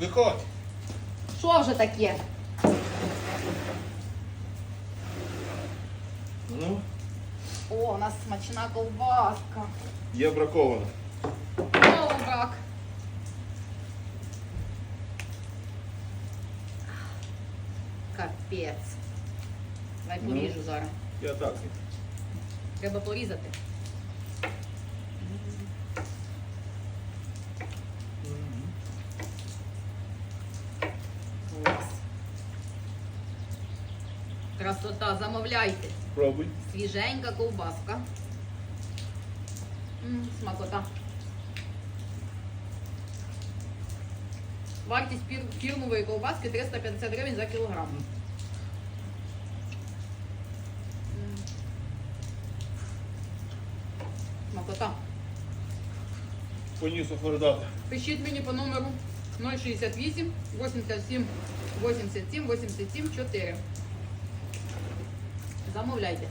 Виходь. Що вже таке? Ну, О, у нас смачна ковбаска. є бракована. Знову брак. Капець. Давай Ну. поріжу зараз. Я так. Треба порізати. Красота, замовляйте. Пробуй. Свіженька ковбаска. М, смакота. Вартість фірмової ковбаски 350 гривень за кілограм. Смакота. Поніс охордати. Пишіть мені по номеру 068 87 87 87 4. Замовляйте.